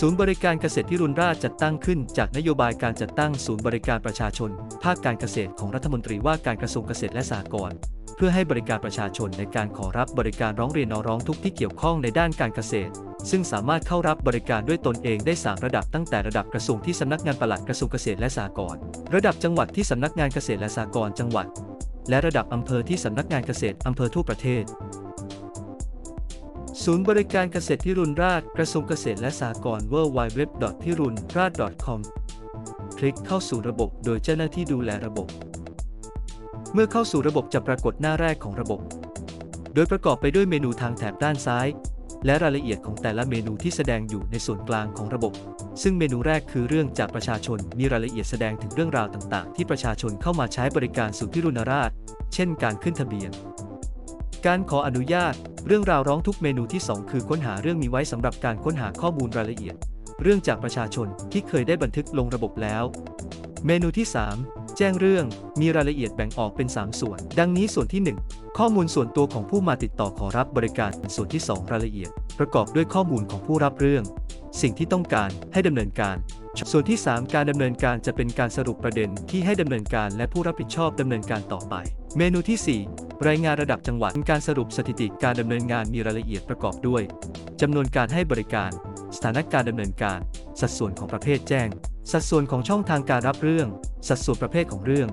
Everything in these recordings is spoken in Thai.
ศูนย์บริการเกษตรพิรุณราชจัดตั้งขึ้นจากนโยบายการจัดตั้งศูนย์บริการประชาชน ภาคการเกษตรของรัฐมนตรีว่าการกระทรวงเกษตรและสหกรณ์เพื่อให้บริการประชาชนในการขอรับบริการร้องเรียนนอร้องทุกข์ที่เกี่ยวข้องในด้านการเกษตร ซึ่งสามารถเข้ารับบริการด้วยตนเองได้ 3 ระดับตั้งแต่ระดับกระทรวงที่สำนักงานปลัดกระทรวงเกษตรและสหกรณ์ระดับจังหวัดที่สำนักงานเกษตรและสหกรณ์จังหวัด และระดับอำเภอที่สำนักงานเกษตรอำเภอทั่วประเทศ ศูนย์บริการเกษตรพิรุณราชกระทรวงเกษตรและสหกรณ์ w w w p i r u n r a c com คลิกเข้าสู่ระบบโดยเจ้าหน้าที่ดูแลระบบ เมื่อเข้าสู่ระบบจะปรากฏหน้าแรกของระบบ โดยประกอบไปด้วยเมนูทางแถบด้านซ้าย และรายละเอียดของแต่ละเมนูที่แสดงอยู่ในส่วนกลางของระบบ ซึ่งเมนูแรกคือเรื่องจากประชาชนมีรายละเอียดแสดงถึงเรื่องราวต่าง ๆ ที่ประชาชนเข้ามาใช้บริการศูนย์พิรุณราช เช่น การขึ้นทะเบียน การขออนุญาต เรื่องราวร้องทุกเมนูที่ 2 คือค้นหาเรื่องมีไว้สำหรับการค้นหาข้อมูลรายละเอียด เรื่องจากประชาชนที่เคยได้บันทึกลงระบบแล้ว เมนูที่ 3 แจ้งเรื่องมีรายละเอียดแบ่งออกเป็น 3 ส่วน ดังนี้ส่วนที่ 1 ข้อมูลส่วนตัวของผู้มาติดต่อขอรับบริการ ส่วนที่ 2 รายละเอียด ประกอบด้วยข้อมูลของผู้รับเรื่อง สิ่งที่ต้องการให้ดำเนินการส่วนที่ 3 การดำเนินการจะเป็นการสรุปประเด็นที่ให้ดำเนินการและผู้รับผิดชอบดำเนินการต่อไป เมนูที่ 4 รายงานระดับจังหวัดการสรุปสถิติการดำเนินงานมีรายละเอียดประกอบด้วยจำนวนการให้บริการ สถานการดำเนินการ สัดส่วนของประเภทแจ้ง สัดส่วนของช่องทางการรับเรื่อง สัดส่วนประเภทของเรื่อง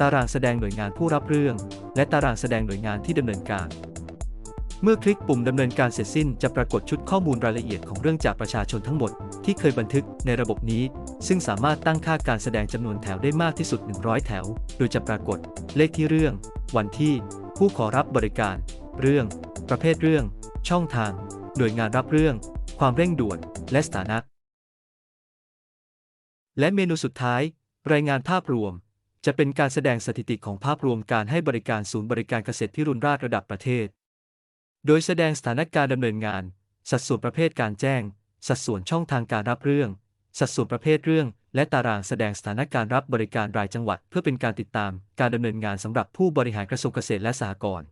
ตารางแสดงหน่วยงานผู้รับเรื่อง และตารางแสดงหน่วยงานที่ดำเนินการ เมื่อคลิกปุ่มดำเนินการเสร็จสิ้นจะปรากฏชุดข้อมูลรายละเอียดของเรื่องจากประชาชนทั้งหมดที่เคยบันทึกในระบบนี้ ซึ่งสามารถตั้งค่าการแสดงจำนวนแถวได้มากที่สุด 100 แถว โดยจะปรากฏ เลขที่เรื่อง วันที่ ผู้ขอรับบริการ เรื่อง ประเภทเรื่อง ช่องทาง หน่วยงานรับเรื่อง ความเร่งด่วน และสถานะ และเมนูสุดท้าย รายงานภาพรวม จะเป็นการแสดงสถิติของภาพรวมการให้บริการศูนย์บริการเกษตรพิรุณราชระดับประเทศ โดยแสดงสถานการณ์ดำเนินงาน สัดส่วนประเภทการแจ้ง สัดส่วนช่องทางการรับเรื่อง สัดส่วนประเภทเรื่อง และตารางแสดงสถานการณ์รับบริการรายจังหวัด เพื่อเป็นการติดตามการดำเนินงานสำหรับผู้บริหารกระทรวงเกษตรและสหกรณ์